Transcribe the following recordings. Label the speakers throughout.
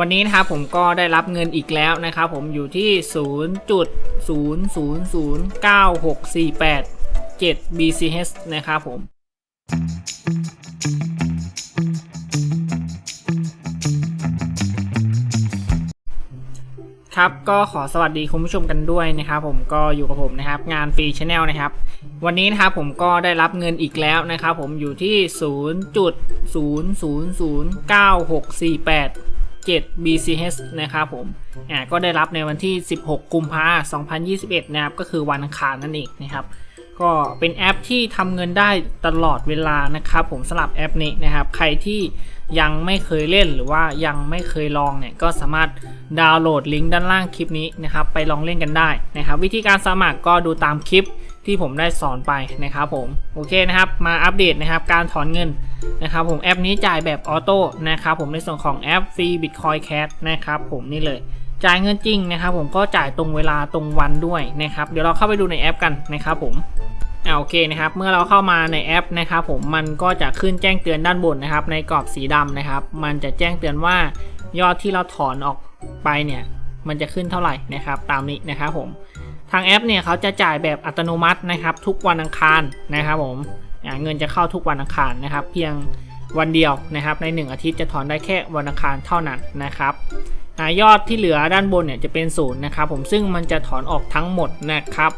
Speaker 1: วันนี้นะครับผมก็ได้รับเงินอีกแล้วนะครับผมอยู่ที่ 0.0009648 BCH นะครับผมครับก็ขอสวัสดีคุณผู้ชมกันด้วยนะครับผมก็อยู่กับผมนะครับงานฟรีชาแนลนะครับ วันนี้นะครับผมก็ได้รับเงินอีกแล้วนะครับผมอยู่ที่ 0.0009648 7 BCH นะครับผม อ่า ก็ได้รับในวันที่ 16 กุมภาพันธ์2021 นะครับ ก็คือวันอังคารนั่นเองนะครับ ก็เป็นแอปที่ทำเงินได้ตลอดเวลานะครับผมสำหรับแอปนี้นะครับ ใครที่ยังไม่เคยเล่นหรือว่ายังไม่เคยลองเนี่ย ก็สามารถดาวน์โหลดลิงก์ด้านล่างคลิปนี้นะครับ ไปลองเล่นกันได้นะครับ วิธีการสมัครก็ดูตามคลิป ที่ผมได้สอนไปนะครับผมโอเคนะครับมาอัปเดตนะครับการถอนเงินนะครับผมแอปนี้จ่ายแบบออโต้นะครับผมในส่วนของแอปฟรี Bitcoin Cash นะครับผมนี่เลยจ่ายเงินจริงนะครับผมก็จ่ายตรงเวลาตรงวันด้วยนะครับเดี๋ยวเราเข้าไปดูในแอปกันนะครับผมอ่าโอเคนะครับเมื่อเราเข้ามาในแอปนะครับผมมันก็จะขึ้นแจ้งเตือนด้านบนนะครับ ในกรอบสีดำนะครับ มันจะแจ้งเตือนว่ายอดที่เราถอนออกไปเนี่ย มันจะขึ้นเท่าไหร่นะครับ ตามนี้นะครับผม ทางแอปเนี่ยเขาจะจ่ายแบบอัตโนมัตินะครับทุกวันอังคารนะครับผมเงินจะเข้าทุกวันอังคารนะครับ เพียงวันเดียวนะครับใน 1 อาทิตย์จะถอนได้แค่วันอังคารเท่านั้นนะครับยอดที่เหลือด้านบนเนี่ยจะเป็นศูนย์นะครับผมซึ่งมันจะถอนออกทั้งหมดนะครับ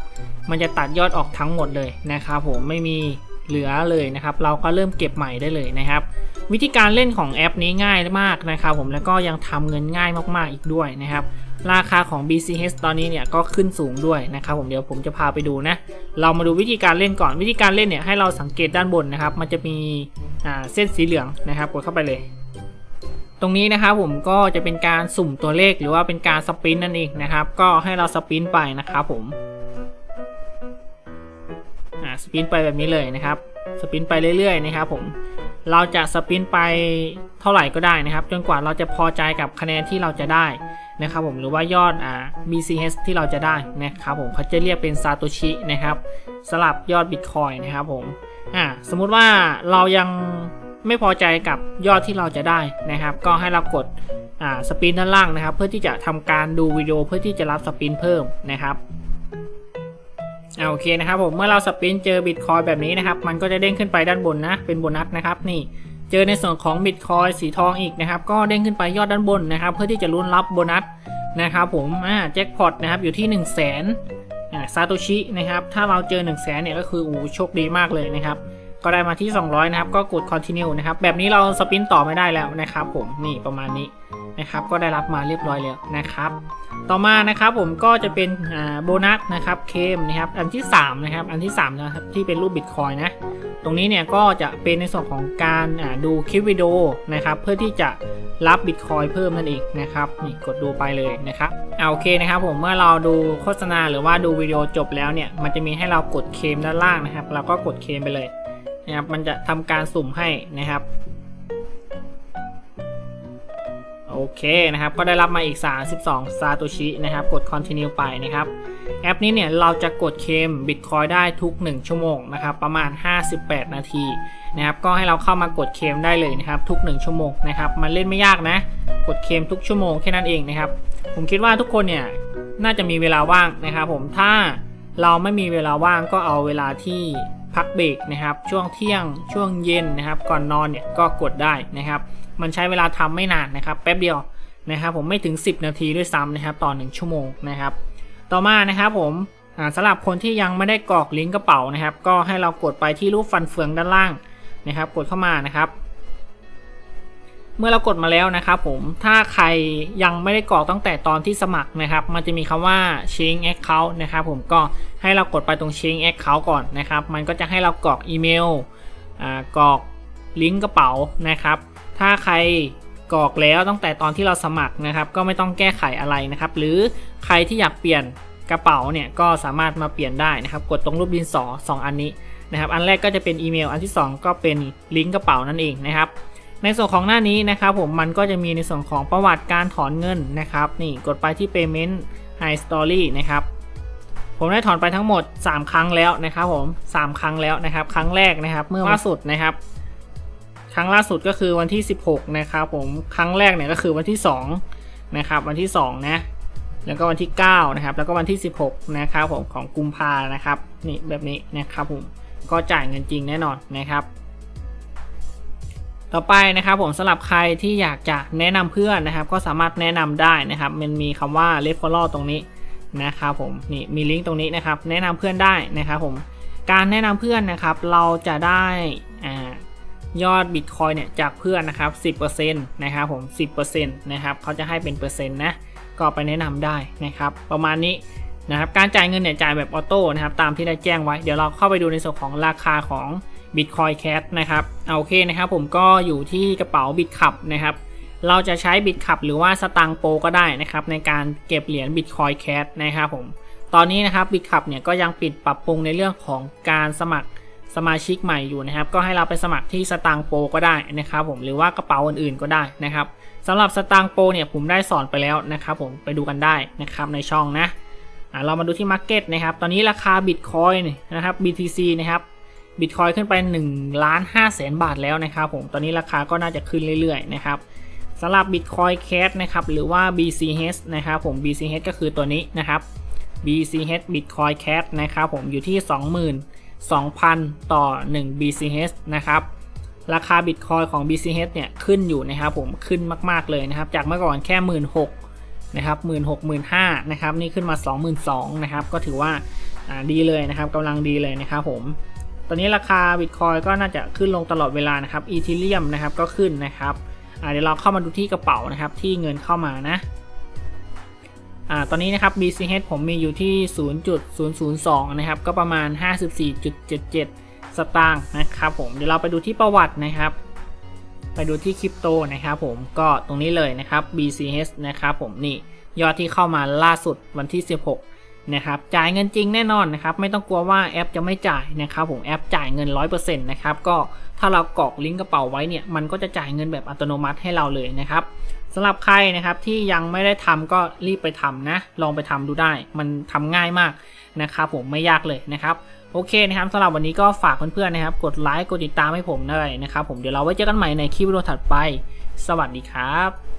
Speaker 1: มันจะตัดยอดออกทั้งหมดเลยนะครับผมไม่มีเหลือเลยนะครับ เราก็เริ่มเก็บใหม่ได้เลยนะครับ วิธีการเล่นของแอปนี้ง่ายมากนะครับ ผมแล้วก็ยังทำเงินง่ายมากๆอีกด้วยนะครับ ราคาของ BCH ตอนนี้เนี่ยก็ขึ้นสูงด้วยนะครับผมเดี๋ยวผมจะพาไปดูนะ เรามาดูวิธีการเล่นก่อนวิธีการเล่นเนี่ยให้เราสังเกตด้านบนนะครับ มันจะมีเส้นสีเหลืองนะครับกดเข้าไปเลย ตรงนี้นะครับผมก็จะเป็นการสุ่มตัวเลขหรือว่าเป็นการสปินนั่นเองนะครับ ก็ให้เราสปินไปนะครับผมสปินไปแบบนี้เลยนะครับสปินไปเรื่อยๆนะครับผมเราจะสปินไปเท่าไหร่ก็ได้นะครับ จนกว่าเราจะพอใจกับคะแนนที่เราจะได้ นะครับผมหรือว่ายอดอ่า BCH ที่เราจะได้นะครับผมเขาจะเรียกเป็นซาโตชินะครับสลับยอด Bitcoin นะครับผมอ่าสมมุติว่าเรายังไม่พอใจกับยอดที่เราจะได้นะครับ ก็ให้เรากดอ่าสปินด้านล่างนะครับ เพื่อที่จะทำการดูวิดีโอเพื่อที่จะรับสปินเพิ่มนะครับอ่าโอเคนะครับผมเมื่อเราสปินเจอบิตคอยแบบนี้นะครับ มันก็จะเด้งขึ้นไปด้านบนนะเป็นโบนัสนะครับนี่ เจอในส่วนของบิตคอยสีทองอีกนะครับ ก็เด้งขึ้นไปยอดด้านบนนะครับ เพื่อที่จะลุ้นรับโบนัสนะครับผมอ่าแจ็คพอตนะครับอยู่ที่ 1 0 0 0 0แสนอ่าซาโตชินะครับ ถ้าเราเจอ 1 0 0 0 0แสนเนี่ยก็คือโอ้โหโชคดีมากเลยนะครับ ก็ได้มาที่ 200 นะครับ ก็กด continue นะครับ แบบนี้เราสปินต่อไม่ได้แล้วนะครับผมนี่ประมาณนี้ นะครับ ก็ได้รับมาเรียบร้อยแล้วนะครับ ต่อมานะครับผมก็จะเป็นโบนัสนะครับเคมนะครับอันที่3นะครับอันที่3นะครับที่เป็นรูปบิตคอยนะตรงนี้เนี่ยก็จะเป็นในส่วนของการดูคลิปวิดีโอนะครับเพื่อที่จะรับบิตคอยเพิ่มนั่นเองนะครับนี่กดดูไปเลยนะครับเอาโอเคนะครับผมเมื่อเราดูโฆษณาหรือว่าดูวิดีโอจบแล้วเนี่ยมันจะมีให้เรากดเคมด้านล่างนะครับ เราก็กดเคมไปเลยนะครับมันจะทำการสุ่มให้นะครับ โอเคนะครับ ก็ได้รับมาอีก 32 ซาโตชินะครับ กด continue ไปนะครับ แอปนี้เนี่ยเราจะกดเคม Bitcoin ได้ทุก 1 ชั่วโมงนะครับ ประมาณ 58 นาทีนะครับ ก็ให้เราเข้ามากดเคมได้เลยนะครับ ทุก 1 ชั่วโมงนะครับ มันเล่นไม่ยากนะ กดเคมทุกชั่วโมงแค่นั้นเองนะครับ ผมคิดว่าทุกคนเนี่ยน่าจะมีเวลาว่างนะครับ ผม ถ้าเราไม่มีเวลาว่างก็เอาเวลาที่ พักเบรกนะครับ ช่วงเที่ยงช่วงเย็นนะครับ ก่อนนอนเนี่ยก็กดได้นะครับ มันใช้เวลาทำไม่นานนะครับแป๊บเดียวนะครับ ผมไม่ถึง 10 นาทีด้วยซ้ำนะครับต่อ 1 ชั่วโมงนะครับ ต่อมานะครับผมสำหรับคนที่ยังไม่ได้กรอกลิงก์กระเป๋านะครับ ก็ให้เรากดไปที่รูปฟันเฟืองด้านล่างนะครับ กดเข้ามานะครับ เมื่อเรากดมาแล้วนะครับผม ถ้าใครยังไม่ได้กรอกตั้งแต่ตอนที่สมัครนะครับ มันจะมีคำว่า change account นะครับผมก็ให้เรากดไปตรง change account ก่อนนะครับ มันก็จะให้เรากรอกอีเมลอ่ากรอกลิงก์กระเป๋านะครับ ถ้าใครกรอกแล้วตั้งแต่ตอนที่เราสมัครนะครับ ก็ไม่ต้องแก้ไขอะไรนะครับ หรือใครที่อยากเปลี่ยนกระเป๋าเนี่ยก็สามารถมาเปลี่ยนได้นะครับ กดตรงรูปดินสอสองอันนี้นะครับ อันแรกก็จะเป็นอีเมล อันที่ 2 ก็เป็นลิงก์กระเป๋านั่นเองนะครับ ในส่วนของหน้านี้นะครับผมมันก็จะมีในส่วนของประวัติการถอนเงินนะครับนี่กดไปที่ payment high story นะครับผมได้ถอนไปทั้งหมด 3 ครั้งแล้วนะครับผม 3 ครั้งแล้วนะครับ ครั้งแรกนะครับ เมื่อล่าสุดนะครับคครั้งล่าสุดก็คือวันที่ 16 นะครับผมครั้งแรกเนี่ยก็คือวันที่2นะครับวันที่2นะแล้วก็วันที่9นะครับแล้วก็วันที่ 16นะครับผมของกุมภานะครับนี่แบบนี้นะครับผมก็จ่ายเงินจริงแน่นอนนะครับ ต่อไปนะครับผมสำหรับใครที่อยากจะแนะนำเพื่อนนะครับ ก็สามารถแนะนำได้นะครับ มันมีคำว่า referral ตรงนี้นะครับผมนี่มีลิงก์ตรงนี้นะครับ แนะนำเพื่อนได้นะครับผมการแนะนำเพื่อนนะครับ เราจะได้อ่ายอดบิตคอยเนี่ยจากเพื่อนนะครับ10%นะครับผม10%นะครับเขาจะให้เป็นเปอร์เซ็นต์นะก็ไปแนะนำได้นะครับ ประมาณนี้นะครับการจ่ายเงินเนี่ยจ่ายแบบออโต้นะครับตามที่ได้แจ้งไว้เดี๋ยวเราเข้าไปดูในส่วนของราคาของ Bitcoin Cash นะครับเอาโอเคนะครับผมก็อยู่ที่กระเป๋า b i t c u p นะครับเราจะใช้ b i t c u p หรือว่าสตางโปก็ได้นะครับในการเก็บเหรียญ Bitcoin Cash นะครับผมตอนนี้นะครับ b i t c u p เนี่ยก็ยังปิดปรับปรุงในเรื่องของการสมัครสมาชิกใหม่อยู่นะครับ ก็ให้เราไปสมัครที่สตางโปก็ได้นะครับผมหรือว่ากระเป๋าอื่นๆก็ได้นะครับสำหรับสตางโปเนี่ยผมได้สอนไปแล้วนะครับผมไปดูกันได้นะครับในช่องนะอะเรามาดูที่ Market นะครับ ตอนนี้ราคา Bitcoin นะครับ BTC นะครับ บิตคอยขึ้นไป1ล้าน5แสนบาทแล้วนะครับผม ตอนนี้ราคาก็น่าจะขึ้นเรื่อยๆนะครับสำหรับ Bitcoin Cash นะครับ หรือว่า BCH นะครับผม BCH ก็คือตัวนี้นะครับ BCH Bitcoin Cash นะครับผมอยู่ที่ 22,000 ต่อ 1 BCH นะครับ ราคา Bitcoin ของ BCH เนี่ยขึ้นอยู่นะครับผม ขึ้นมากๆเลยนะครับ จากเมื่อก่อนแค่16,000นะครับ16,000 15,000นะครับ นี่ขึ้นมา 22,000นะครับ ก็ถือว่าอ่าดีเลยนะครับกำลังดีเลยนะครับผม ตอนนี้ราคา Bitcoin ก็น่าจะขึ้นลงตลอดเวลานะครับอีทีเรียมนะครับก็ขึ้นนะครับเดี๋ยวเราเข้ามาดูที่กระเป๋านะครับที่เงินเข้ามานะอ่าตอนนี้นะครับ BCH ผมมีอยู่ที่ 0.002 นะครับ ก็ประมาณ 54.77 สตางค์นะครับผม เดี๋ยวเราไปดูที่ประวัตินะครับ ไปดูที่คริปโตนะครับผม ก็ตรงนี้เลยนะครับ BCH นะครับผมนี่ ยอดที่เข้ามาล่าสุดวันที่ 16 นะครับจ่ายเงินจริงแน่นอนนะครับไม่ต้องกลัวว่าแอปจะไม่จ่ายนะครับผมแอปจ่ายเงิน 100%นะครับก็ถ้าเรากรอกลิงก์กระเป๋าไว้เนี่ยมันก็จะจ่ายเงินแบบอัตโนมัติให้เราเลยนะครับสำหรับใครนะครับที่ยังไม่ได้ทำก็รีบไปทำนะ ลองไปทำดูได้ มันทำง่ายมากนะครับผมไม่ยากเลยนะครับโอเคนะครับสำหรับวันนี้ก็ฝากเพื่อนๆนะครับ กดไลค์กดติดตามให้ผมหน่อยนะครับผมเดี๋ยวเราไว้เจอกันใหม่ในคลิปวิดีโอถัดไป สวัสดีครับ